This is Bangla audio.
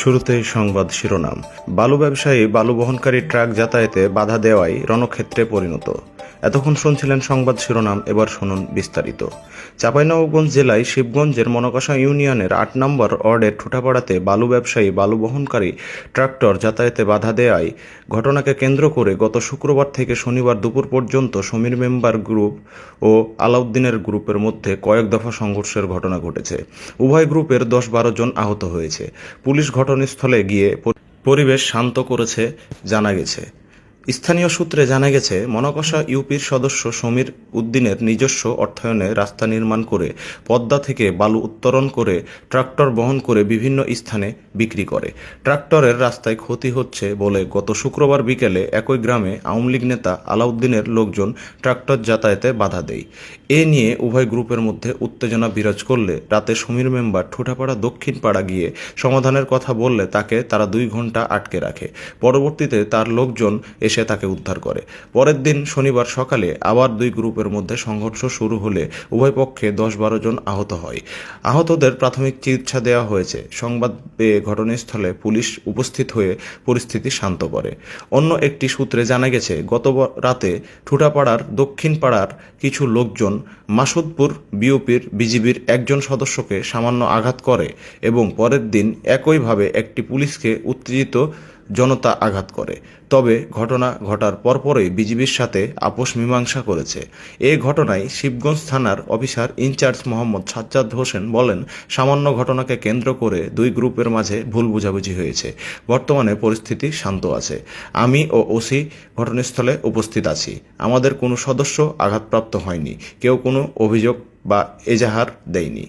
শুরুতেই সংবাদ শিরোনাম। বালু ব্যবসায়ী বালু বহনকারী ট্রাক যাতায়াতে বাধা দেওয়ায় রণক্ষেত্রে পরিণত। এতক্ষণ শুনছিলেন সংবাদ শিরোনাম, এবার শুনুন বিস্তারিত। চাঁপাইনবাবগঞ্জ জেলায় শিবগঞ্জের মনকষা ইউনিয়নের আট নম্বর ওয়ার্ডের ঠুটাপাড়াতে বালু ব্যবসায়ী, বালু বহনকারী ট্রাক্টর যাতায়াতে বাধা দেওয়ায় ঘটনাকে কেন্দ্র করে গত শুক্রবার থেকে শনিবার দুপুর পর্যন্ত সমীর মেম্বার গ্রুপ ও আলাউদ্দিনের গ্রুপের মধ্যে কয়েক দফা সংঘর্ষের ঘটনা ঘটেছে। উভয় গ্রুপের দশ বারো জন আহত হয়েছে। পুলিশ ঘটনাস্থলে গিয়ে পরিবেশ শান্ত করেছে, জানা গেছে। স্থানীয় সূত্রে জানা গেছে মনকষা ইউপির সদস্য সমীর উদ্দিনের নিজস্ব অর্থায়নে রাস্তা নির্মাণ করে পদ্মা থেকে বালু উত্তোলন করে ট্রাক্টর বহন করে বিভিন্ন স্থানে বিক্রি করে। ট্রাক্টরের রাস্তায় ক্ষতি হচ্ছে বলে গত শুক্রবার বিকেলে একই গ্রামে আওয়ামী লীগ নেতা আলাউদ্দিনের লোকজন ট্রাক্টর যাতায়াতে বাধা দেয়। এ নিয়ে উভয় গ্রুপের মধ্যে উত্তেজনা বিরাজ করলে রাতে সমীর মেম্বার ঠোঁটাপাড়া দক্ষিণ পাড়া গিয়ে সমাধানের কথা বললে তাকে তারা দুই ঘণ্টা আটকে রাখে। পরবর্তীতে তার লোকজন এসে তাকে উদ্ধার করে। পরের দিন শনিবার সকালে আবার দুই গ্রুপের মধ্যে সংঘর্ষ শুরু হলে উভয় পক্ষে দশ বারো জন আহত হয়। আহতদের প্রাথমিক চিকিৎসা দেওয়া হয়েছে। সংবাদ পেয়ে ঘটনাস্থলে পুলিশ উপস্থিত হয়ে পরিস্থিতি শান্ত করে। অন্য একটি সূত্রে জানা গেছে, গত রাতে ঠুটাপাড়ার দক্ষিণ পাড়ার কিছু লোকজন মাসুদপুর বিওপির বিজিবির একজন সদস্যকে সামান্য আঘাত করে এবং পরের দিন একইভাবে একটি পুলিশকে উত্তেজিত জনতা আঘাত করে। তবে ঘটনা ঘটার পরপরই বিজিবির সাথে আপোষ মীমাংসা করেছে। এ ঘটনায় শিবগঞ্জ থানার officer in charge Mohammad Sajjad Hossain বলেন, সামান্য ঘটনাকে কেন্দ্র করে দুই গ্রুপের মাঝে ভুল বোঝাবুঝি হয়েছে। বর্তমানে পরিস্থিতি শান্ত আছে। আমি ও ওসি ঘটনাস্থলে উপস্থিত আছি। আমাদের কোনো সদস্য আঘাতপ্রাপ্ত হয়নি। কেউ কোনো অভিযোগ বা এজাহার দেয়নি।